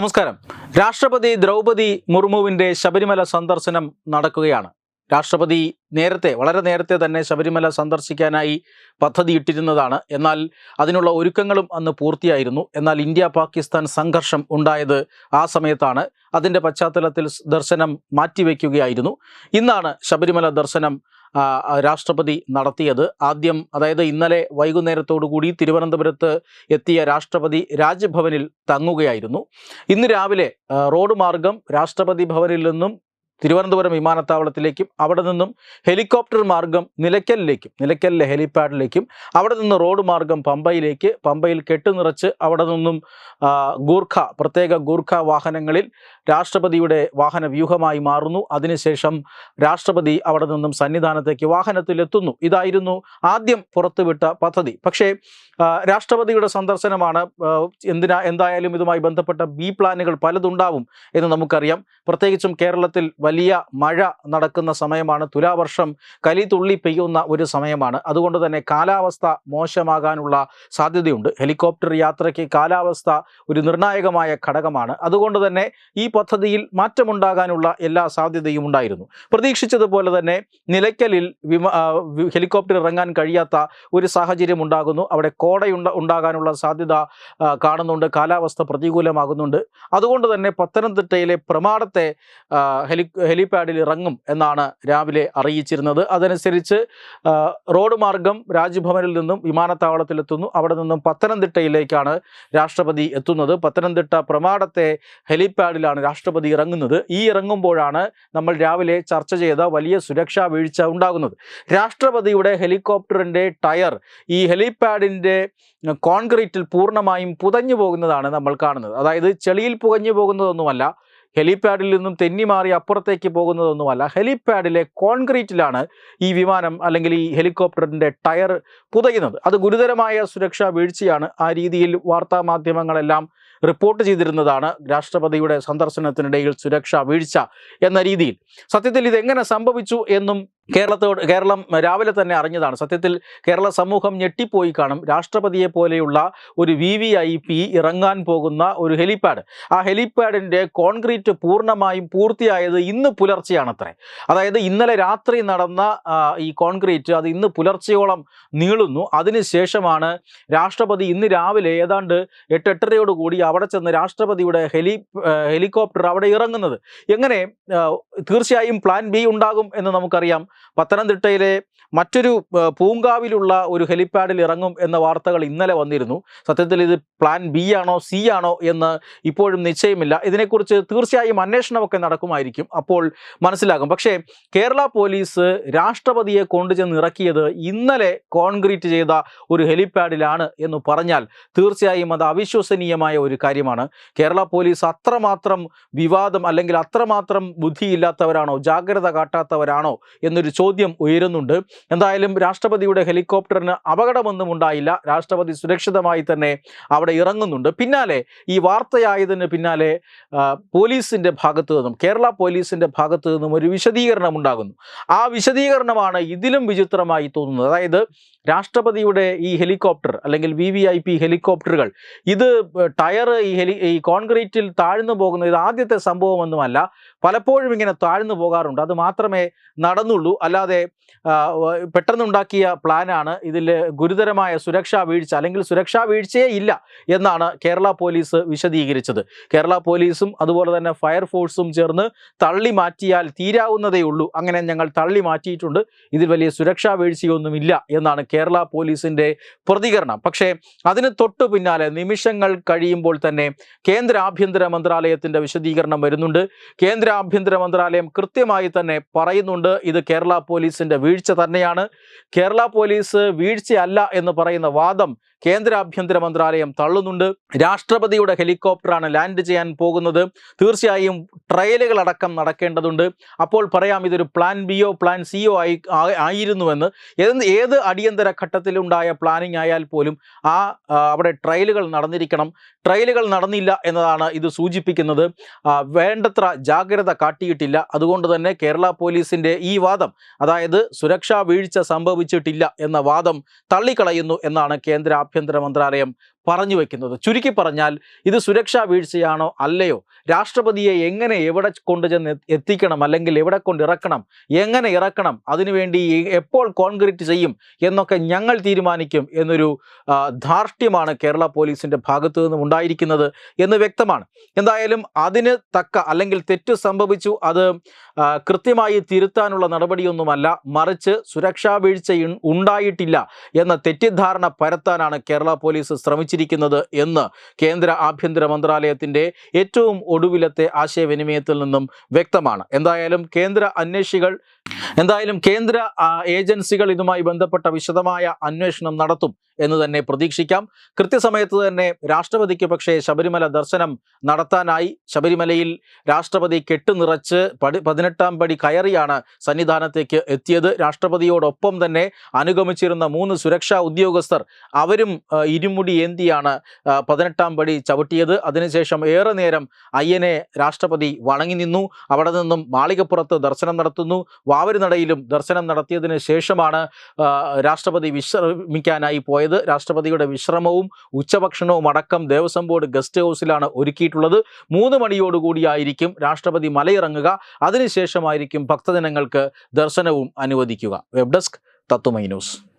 നമസ്കാരം. രാഷ്ട്രപതി ദ്രൗപതി മുർമുവിന്റെ ശബരിമല സന്ദർശനം നടക്കുകയാണ്. രാഷ്ട്രപതി നേരത്തെ വളരെ നേരത്തെ തന്നെ ശബരിമല സന്ദർശിക്കാനായി പദ്ധതിയിട്ടിരുന്നതാണ് എന്നാൽ അതിനുള്ള ഒരുക്കങ്ങളും അന്ന് പൂർത്തിയായിരുന്നു. എന്നാൽ ഇന്ത്യ പാകിസ്ഥാൻ സംഘർഷം ഉണ്ടായത് ആ സമയത്താണ്. അതിന്റെ പശ്ചാത്തലത്തിൽ ദർശനം മാറ്റിവെക്കുകയായിരുന്നു. ഇന്നാണ് ശബരിമല ദർശനം രാഷ്ട്രപതി നടത്തിയത്. ആദ്യം അതായത് ഇന്നലെ വൈകുന്നേരത്തോടുകൂടി തിരുവനന്തപുരത്ത് എത്തിയ രാഷ്ട്രപതി രാജ്ഭവനിൽ തങ്ങുകയായിരുന്നു. ഇന്ന് രാവിലെ റോഡ് മാർഗം രാഷ്ട്രപതി ഭവനിൽ നിന്നും തിരുവനന്തപുരം വിമാനത്താവളത്തിലേക്കും അവിടെ നിന്നും ഹെലികോപ്റ്റർ മാർഗം നിലയ്ക്കലിലേക്കും നിലയ്ക്കലിലെ ഹെലിപാഡിലേക്കും അവിടെ നിന്ന് റോഡ് മാർഗം പമ്പയിലേക്ക് പമ്പയിൽ കെട്ടുനിറച്ച് അവിടെ നിന്നും ഗൂർഖ പ്രത്യേക ഗൂർഖ വാഹനങ്ങളിൽ രാഷ്ട്രപതിയുടെ വാഹന വ്യൂഹമായി മാറുന്നു. അതിനുശേഷം രാഷ്ട്രപതി അവിടെ നിന്നും സന്നിധാനത്തേക്ക് വാഹനത്തിലെത്തുന്നു. ഇതായിരുന്നു ആദ്യം പുറത്തുവിട്ട പദ്ധതി. പക്ഷേ രാഷ്ട്രപതിയുടെ സന്ദർശനമാണ് എന്തിനാ എന്തായാലും ഇതുമായി ബന്ധപ്പെട്ട ബി പ്ലാനുകൾ പലതുണ്ടാവും എന്ന് നമുക്കറിയാം. പ്രത്യേകിച്ചും കേരളത്തിൽ വലിയ മഴ നടക്കുന്ന സമയമാണ്. തുലാവർഷം കലി തുള്ളി പെയ്യുന്ന ഒരു സമയമാണ്. അതുകൊണ്ട് തന്നെ കാലാവസ്ഥ മോശമാകാനുള്ള സാധ്യതയുണ്ട്. ഹെലികോപ്റ്റർ യാത്രയ്ക്ക് കാലാവസ്ഥ ഒരു നിർണായകമായ ഘടകമാണ്. അതുകൊണ്ട് തന്നെ ഈ പദ്ധതിയിൽ മാറ്റമുണ്ടാകാനുള്ള എല്ലാ സാധ്യതയും ഉണ്ടായിരുന്നു. പ്രതീക്ഷിച്ചതുപോലെ തന്നെ നിലയ്ക്കലിൽ ഹെലികോപ്റ്റർ ഇറങ്ങാൻ കഴിയാത്ത ഒരു സാഹചര്യം ഉണ്ടാകുന്നു. അവിടെ കോടയുണ്ട ഉണ്ടാകാനുള്ള സാധ്യത കാണുന്നുണ്ട്. കാലാവസ്ഥ പ്രതികൂലമാകുന്നുണ്ട്. അതുകൊണ്ട് തന്നെ പത്തനംതിട്ടയിലെ പ്രമാടത്തെ ഹെലി ഹെലിപാഡിൽ ഇറങ്ങും എന്നാണ് രാവിലെ അറിയിച്ചിരുന്നത്. അതനുസരിച്ച് റോഡ് മാർഗം രാജ്ഭവനിൽ നിന്നും വിമാനത്താവളത്തിൽ എത്തുന്നു അവിടെ നിന്നും പത്തനംതിട്ടയിലേക്കാണ് രാഷ്ട്രപതി എത്തുന്നത്. പത്തനംതിട്ട പ്രമാടത്തെ ഹെലിപാഡിലാണ് രാഷ്ട്രപതി ഇറങ്ങുന്നത്. ഈ ഇറങ്ങുമ്പോഴാണ് നമ്മൾ രാവിലെ ചർച്ച ചെയ്ത വലിയ സുരക്ഷാ വീഴ്ച ഉണ്ടാകുന്നത്. രാഷ്ട്രപതിയുടെ ഹെലികോപ്റ്ററിന്റെ ടയർ ഈ ഹെലിപാഡിന്റെ കോൺക്രീറ്റിൽ പൂർണമായും പുതഞ്ഞു പോകുന്നതാണ് നമ്മൾ കാണുന്നത്. അതായത് ചെളിയിൽ പുകഞ്ഞു പോകുന്നതൊന്നുമല്ല ഹെലിപാഡിൽ നിന്നും തെന്നി മാറി അപ്പുറത്തേക്ക് പോകുന്നതൊന്നുമല്ല. ഹെലിപാഡിലെ കോൺക്രീറ്റിലാണ് ഈ വിമാനം അല്ലെങ്കിൽ ഈ ഹെലികോപ്റ്ററിന്റെ ടയർ പുതയുന്നത്. അത് ഗുരുതരമായ സുരക്ഷാ വീഴ്ചയാണ് ആ രീതിയിൽ വാർത്താ മാധ്യമങ്ങളെല്ലാം റിപ്പോർട്ട് ചെയ്തിരുന്നതാണ്. രാഷ്ട്രപതിയുടെ സന്ദർശനത്തിനിടയിൽ സുരക്ഷാ വീഴ്ച എന്ന രീതിയിൽ. സത്യത്തിൽ ഇതെങ്ങനെ സംഭവിച്ചു എന്നും കേരളത്തോട് കേരളം രാവിലെ തന്നെ അറിഞ്ഞതാണ്. സത്യത്തിൽ കേരള സമൂഹം ഞെട്ടിപ്പോയി കാണും. രാഷ്ട്രപതിയെ പോലെയുള്ള ഒരു വി വി ഐ പി ഇറങ്ങാൻ പോകുന്ന ഒരു ഹെലിപാഡ്. ആ ഹെലിപാഡിന്റെ കോൺക്രീറ്റ് പൂർണമായും പൂർത്തിയായത് ഇന്ന് പുലർച്ചെയാണത്രേ. അതായത് ഇന്നലെ രാത്രി നടന്ന ഈ കോൺക്രീറ്റ് അത് ഇന്ന് പുലർച്ചയോളം നീളുന്നു. അതിനുശേഷമാണ് രാഷ്ട്രപതി ഇന്ന് രാവിലെ ഏതാണ്ട് എട്ടെട്ടരയോട് കൂടി അവിടെ ചെന്ന് രാഷ്ട്രപതിയുടെ ഹെലി ഹെലികോപ്റ്റർ അവിടെ ഇറങ്ങുന്നത്. എങ്ങനെ തീർച്ചയായും പ്ലാൻ ബി ഉണ്ടാകും എന്ന് നമുക്കറിയാം. പത്തനംതിട്ടയിലെ മറ്റൊരു പൂങ്കാവിലുള്ള ഒരു ഹെലിപ്പാഡിൽ ഇറങ്ങും എന്ന വാർത്തകൾ ഇന്നലെ വന്നിരുന്നു. സത്യത്തിൽ ഇത് പ്ലാൻ ബി ആണോ സി ആണോ എന്ന് ഇപ്പോഴും നിശ്ചയമില്ല. ഇതിനെക്കുറിച്ച് തീർച്ചയായും അന്വേഷണമൊക്കെ നടക്കുമായിരിക്കും. അപ്പോൾ മനസ്സിലാകും. പക്ഷേ കേരള പോലീസ് രാഷ്ട്രപതിയെ കൊണ്ടുചെന്ന് ഇറക്കിയത് ഇന്നലെ കോൺക്രീറ്റ് ചെയ്ത ഒരു ഹെലിപ്പാഡിലാണ് എന്ന് പറഞ്ഞാൽ തീർച്ചയായും അത് അവിശ്വസനീയമായ ഒരു കാര്യമാണ്. കേരള പോലീസ് അത്രമാത്രം വിവാദം അല്ലെങ്കിൽ അത്രമാത്രം ബുദ്ധിയില്ലാത്തവരാണോ ജാഗ്രത കാട്ടാത്തവരാണോ എന്നൊരു ചോദ്യം ഉയരുന്നുണ്ട്. എന്തായാലും രാഷ്ട്രപതിയുടെ ഹെലികോപ്റ്ററിന് അപകടമൊന്നും ഉണ്ടായില്ല. രാഷ്ട്രപതി സുരക്ഷിതമായി തന്നെ അവിടെ ഇറങ്ങുന്നുണ്ട്. പിന്നാലെ ഈ വാർത്തയായതിന് പിന്നാലെ പോലീസിന്റെ ഭാഗത്തു നിന്നും കേരള പോലീസിന്റെ ഭാഗത്തു നിന്നും ഒരു വിശദീകരണം ഉണ്ടാകുന്നു. ആ വിശദീകരണമാണ് ഇതിലും വിചിത്രമായി തോന്നുന്നത്. അതായത് രാഷ്ട്രപതിയുടെ ഈ ഹെലികോപ്റ്റർ അല്ലെങ്കിൽ വി വി ഐ പി ഹെലികോപ്റ്ററുകൾ ഇത് ടയർ ഈ ഹെലി ഈ കോൺക്രീറ്റിൽ താഴ്ന്നു പോകുന്ന ഇത് ആദ്യത്തെ സംഭവമൊന്നുമല്ല. പലപ്പോഴും ഇങ്ങനെ താഴ്ന്നു പോകാറുണ്ട്. അത് മാത്രമേ നടന്നുള്ളൂ. അല്ലാതെ പെട്ടെന്നുണ്ടാക്കിയ പ്ലാനാണ്. ഇതിൽ ഗുരുതരമായ സുരക്ഷാ വീഴ്ച അല്ലെങ്കിൽ സുരക്ഷാ വീഴ്ചയേ ഇല്ല എന്നാണ് കേരള പോലീസ് വിശദീകരിച്ചത്. കേരള പോലീസും അതുപോലെ തന്നെ ഫയർഫോഴ്സും ചേർന്ന് തള്ളി മാറ്റിയാൽ തീരാവുന്നതേ ഉള്ളൂ. അങ്ങനെ ഞങ്ങൾ തള്ളി മാറ്റിയിട്ടുണ്ട്. ഇതിൽ വലിയ സുരക്ഷാ വീഴ്ചയൊന്നുമില്ല എന്നാണ് കേരള പോലീസിന്റെ പ്രതികരണം. പക്ഷേ അതിന് തൊട്ടു പിന്നാലെ നിമിഷങ്ങൾ കഴിയുമ്പോൾ തന്നെ കേന്ദ്ര ആഭ്യന്തര മന്ത്രാലയത്തിന്റെ വിശദീകരണം വരുന്നുണ്ട്. കേന്ദ്ര ആഭ്യന്തര മന്ത്രാലയം കൃത്യമായി തന്നെ പറയുന്നുണ്ട്. ഇത് കേരള പോലീസിന്റെ വീഴ്ച തന്നെയാണ്. കേരള പോലീസ് വീഴ്ചയല്ല എന്ന് പറയുന്ന വാദം കേന്ദ്ര ആഭ്യന്തര മന്ത്രാലയം തള്ളുന്നുണ്ട്. രാഷ്ട്രപതിയുടെ ഹെലികോപ്റ്ററാണ് ലാൻഡ് ചെയ്യാൻ പോകുന്നത്. തീർച്ചയായും ട്രയലുകൾ അടക്കം നടക്കേണ്ടതുണ്ട്. അപ്പോൾ പറയാം ഇതൊരു പ്ലാൻ ബിയോ പ്ലാൻ സിയോ ആയി ആയിരുന്നുവെന്ന്. ഏത് ഏത് അടിയന്തര ഘട്ടത്തിലുണ്ടായ പ്ലാനിങ് ആയാൽ പോലും ആ, അവിടെ ട്രയലുകൾ നടന്നിരിക്കണം. ട്രയലുകൾ നടന്നില്ല എന്നതാണ് ഇത് സൂചിപ്പിക്കുന്നത്. വേണ്ടത്ര ജാഗ്രത കാട്ടിയിട്ടില്ല. അതുകൊണ്ട് തന്നെ കേരള പോലീസിന്റെ ഈ വാദം അതായത് സുരക്ഷാ വീഴ്ച സംഭവിച്ചിട്ടില്ല എന്ന വാദം തള്ളിക്കളയുന്നു എന്നാണ് കേന്ദ്ര ആഭ്യന്തര മന്ത്രാലയം പറഞ്ഞു വെക്കുന്നത്. ചുരുക്കി പറഞ്ഞാൽ ഇത് സുരക്ഷാ വീഴ്ചയാണോ അല്ലയോ? രാഷ്ട്രപതിയെ എങ്ങനെ എവിടെ കൊണ്ടുചെന്ന് എത്തിക്കണം? അല്ലെങ്കിൽ എവിടെ കൊണ്ട് ഇറക്കണം എങ്ങനെ ഇറക്കണം? അതിനുവേണ്ടി എപ്പോൾ കോൺക്രീറ്റ് ചെയ്യും? എന്നൊക്കെ ഞങ്ങൾ തീരുമാനിക്കും എന്നൊരു ധാർഷ്ട്യമാണ് കേരള പോലീസിന്റെ ഭാഗത്തു നിന്നും ഉണ്ടായിരിക്കുന്നത് എന്ന് വ്യക്തമാണ്. എന്തായാലും അതിന് തക്ക അല്ലെങ്കിൽ തെറ്റ് സംഭവിച്ചു അത് കൃത്യമായി തിരുത്താനുള്ള നടപടിയൊന്നുമല്ല. മറിച്ച് സുരക്ഷാ വീഴ്ച ഉണ്ടായിട്ടില്ല എന്ന തെറ്റിദ്ധാരണ പരത്താനാണ് കേരള പോലീസ് ശ്രമിച്ചിരിക്കുന്നത് എന്ന് കേന്ദ്ര ആഭ്യന്തര മന്ത്രാലയത്തിന്റെ ഏറ്റവും ഒടുവിലത്തെ ആശയവിനിമയത്തിൽ നിന്നും വ്യക്തമാണ്. എന്തായാലും കേന്ദ്ര അന്വേഷികൾ എന്തായാലും കേന്ദ്ര ഏജൻസികൾ ഇതുമായി ബന്ധപ്പെട്ട വിശദമായ അന്വേഷണം നടത്തും എന്ന് തന്നെ പ്രതീക്ഷിക്കാം. കൃത്യസമയത്ത് തന്നെ രാഷ്ട്രപതിക്ക് പക്ഷേ ശബരിമല ദർശനം നടത്താനായി ശബരിമലയിൽ രാഷ്ട്രപതി കെട്ടുനിറച്ച് പടി പതിനെട്ടാം പടി കയറിയാണ് സന്നിധാനത്തേക്ക് എത്തിയത്. രാഷ്ട്രപതിയോടൊപ്പം തന്നെ അനുഗമിച്ചിരുന്ന മൂന്ന് സുരക്ഷാ ഉദ്യോഗസ്ഥർ അവരും ഇരുമുടി ഏന്തിയാണ് ആ, പതിനെട്ടാം പടി ചവിട്ടിയത്. അതിനുശേഷം ഏറെ നേരം അയ്യനെ രാഷ്ട്രപതി വണങ്ങി നിന്നു. അവിടെ നിന്നും മാളികപ്പുറത്ത് ദർശനം നടത്തുന്നു. വാവരുനടയിലും ദർശനം നടത്തിയതിന് ശേഷമാണ് രാഷ്ട്രപതി വിശ്രമിക്കാനായി പോയത്. രാഷ്ട്രപതിയുടെ വിശ്രമവും ഉച്ചഭക്ഷണവും അടക്കം ദേവസ്വം ബോർഡ് ഗസ്റ്റ് ഹൗസിലാണ് ഒരുക്കിയിട്ടുള്ളത്. മൂന്ന് മണിയോടുകൂടിയായിരിക്കും രാഷ്ട്രപതി മലയിറങ്ങുക. അതിനുശേഷമായിരിക്കും ഭക്തജനങ്ങൾക്ക് ദർശനവും അനുവദിക്കുക. വെബ് ഡെസ്ക് തത്തുമൈ ന്യൂസ്.